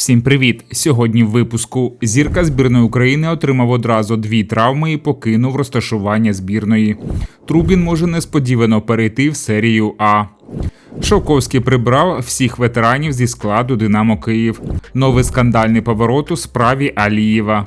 Всім привіт! Сьогодні в випуску зірка збірної України отримав одразу дві травми і покинув розташування збірної. Трубін може несподівано перейти в серію А. Шовковський прибрав всіх ветеранів зі складу Динамо Київ. Новий скандальний поворот у справі Алієва.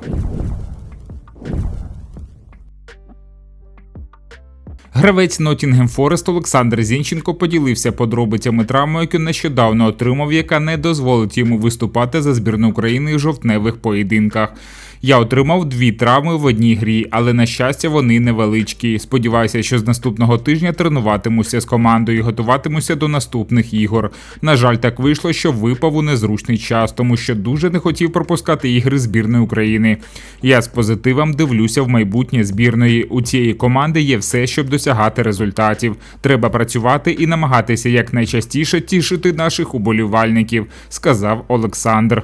Гравець Нотінгем Форест Олександр Зінченко поділився подробицями травми, яку нещодавно отримав, яка не дозволить йому виступати за збірну України в жовтневих поєдинках. Я отримав дві травми в одній грі, але на щастя вони невеличкі. Сподіваюся, що з наступного тижня тренуватимуся з командою, готуватимуся до наступних ігор. На жаль, так вийшло, що випав у незручний час, тому що дуже не хотів пропускати ігри збірної України. Я з позитивом дивлюся в майбутнє збірної. У цієї команди є все, щоб досягати результатів. Треба працювати і намагатися якнайчастіше тішити наших уболівальників, сказав Олександр.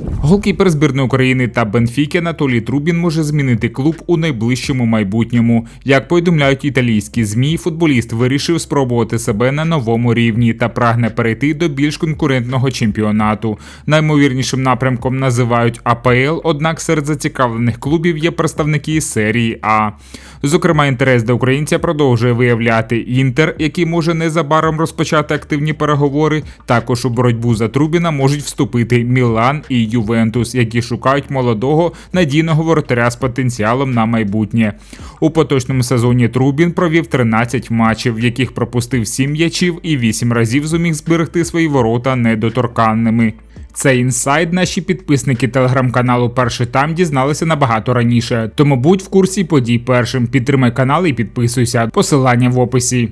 Голкіпер збірної України та Бенфіки Анатолій Трубін може змінити клуб у найближчому майбутньому. Як повідомляють італійські змі, футболіст вирішив спробувати себе на новому рівні та прагне перейти до більш конкурентного чемпіонату. Наймовірнішим напрямком називають АПЛ, однак серед зацікавлених клубів є представники серії А. Зокрема, інтерес до українця продовжує виявляти інтер, який може незабаром розпочати активні переговори. Також у боротьбу за Трубіна можуть вступити Мілан і Ювентус, які шукають молодого надійного воротаря з потенціалом на майбутнє. У поточному сезоні Трубін провів 13 матчів, в яких пропустив 7 м'ячів і 8 разів зуміг зберегти свої ворота недоторканними. Цей інсайд наші підписники телеграм-каналу Перший там дізналися набагато раніше. Тому будь в курсі подій першим. Підтримай канал і підписуйся. Посилання в описі.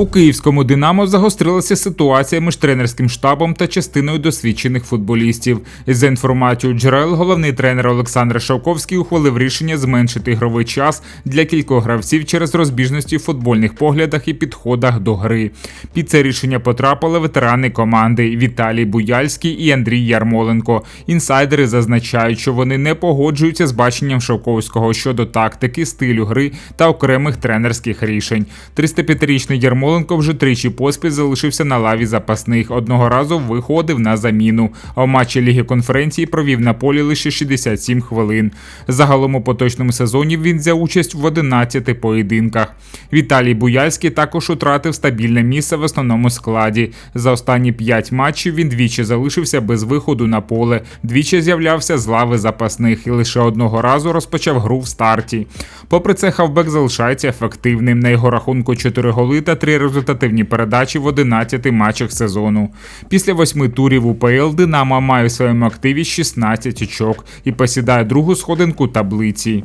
У київському Динамо загострилася ситуація між тренерським штабом та частиною досвідчених футболістів. За інформацією джерел, головний тренер Олександр Шавковський ухвалив рішення зменшити ігровий час для кількох гравців через розбіжності в футбольних поглядах і підходах до гри. Під це рішення потрапили ветерани команди Віталій Буяльський і Андрій Ярмоленко. Інсайдери зазначають, що вони не погоджуються з баченням Шавковського щодо тактики, стилю гри та окремих тренерських рішень. 305-річний Ярмоленко вже тричі поспіль залишився на лаві запасних. Одного разу виходив на заміну. А в матчі Ліги конференції провів на полі лише 67 хвилин. Загалом у поточному сезоні він взяв участь в 11 поєдинках. Віталій Буяльський також утратив стабільне місце в основному складі. За останні 5 матчів він двічі залишився без виходу на поле, двічі з'являвся з лави запасних і лише одного разу розпочав гру в старті. Попри це, хавбек залишається ефективним. На його рахунку 4 голи та 3 результативні передачі в 11 матчах сезону. Після восьми турів УПЛ Динамо має в своєму активі 16 очок і посідає другу сходинку таблиці.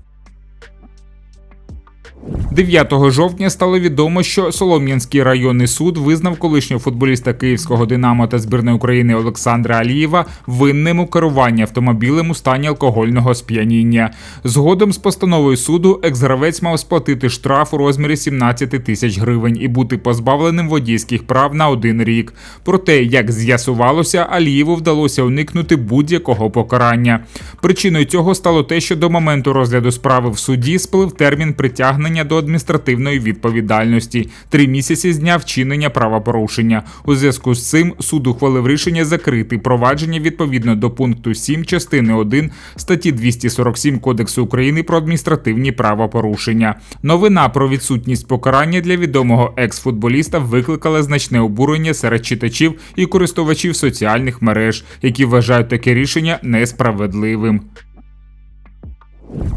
9 жовтня стало відомо, що Солом'янський районний суд визнав колишнього футболіста Київського Динамо та збірної України Олександра Алієва винним у керуванні автомобілем у стані алкогольного сп'яніння. Згодом з постановою суду екс-гравець мав сплатити штраф у розмірі 17 тисяч гривень і бути позбавленим водійських прав на один рік. Проте, як з'ясувалося, Алієву вдалося уникнути будь-якого покарання. Причиною цього стало те, що до моменту розгляду справи в суді сплив термін притягнення до адміністративної відповідальності три місяці з дня вчинення правопорушення. У зв'язку з цим суд ухвалив рішення закрити провадження відповідно до пункту 7 частини 1 статті 247 Кодексу України про адміністративні правопорушення. Новина про відсутність покарання для відомого екс-футболіста викликала значне обурення серед читачів і користувачів соціальних мереж, які вважають таке рішення несправедливим.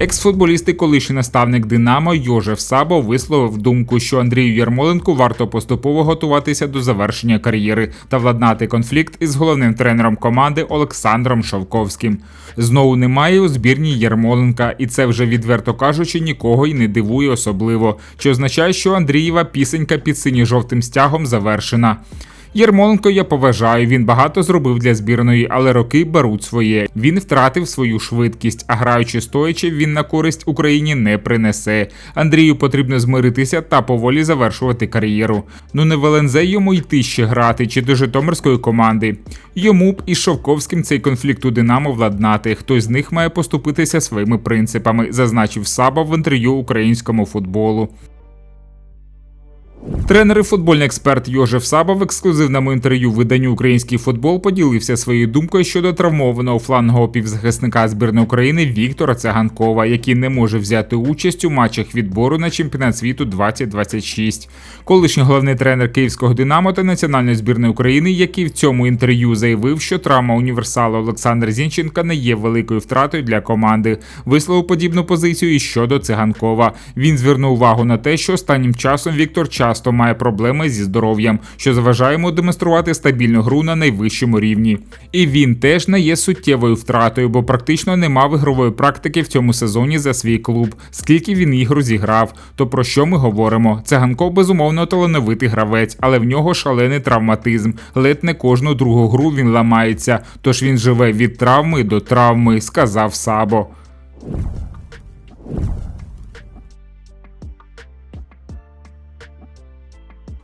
Екс-футболіст і колишній наставник Динамо Йожеф Сабо висловив думку, що Андрію Ярмоленку варто поступово готуватися до завершення кар'єри та владнати конфлікт із головним тренером команди Олександром Шовковським. Знову немає у збірній Ярмоленка, і це вже відверто кажучи, нікого й не дивує особливо, що означає, що Андрієва пісенька під синьо-жовтим стягом завершена. Єрмоленко я поважаю. Він багато зробив для збірної, але роки беруть своє. Він втратив свою швидкість, а граючи стоячи, він на користь Україні не принесе. Андрію потрібно змиритися та поволі завершувати кар'єру. Ну не в ЛНЗ йому йти ще грати чи до Житомирської команди. Йому б із Шовковським цей конфлікт у Динамо владнати. Хтось з них має поступитися своїми принципами, зазначив Саба в інтерв'ю українському футболу. Тренер і футбольний експерт Йожеф Саба в ексклюзивному інтерв'ю виданню Український футбол поділився своєю думкою щодо травмованого флангового півзахисника збірної України Віктора Циганкова, який не може взяти участь у матчах відбору на чемпіонат світу 2026. Колишній головний тренер київського Динамо та національної збірної України, який в цьому інтерв'ю заявив, що травма універсала Олександра Зінченка не є великою втратою для команди. Висловив подібну позицію і щодо циганкова. Він звернув увагу на те, що останнім часом Віктор часто має проблеми зі здоров'ям, що заважає йому демонструвати стабільну гру на найвищому рівні. І він теж не є суттєвою втратою, бо практично не мав ігрової практики в цьому сезоні за свій клуб. Скільки він ігру зіграв, то про що ми говоримо? Циганков безумовно талановитий гравець, але в нього шалений травматизм. Ледь не кожну другу гру він ламається, тож він живе від травми до травми, сказав Сабо.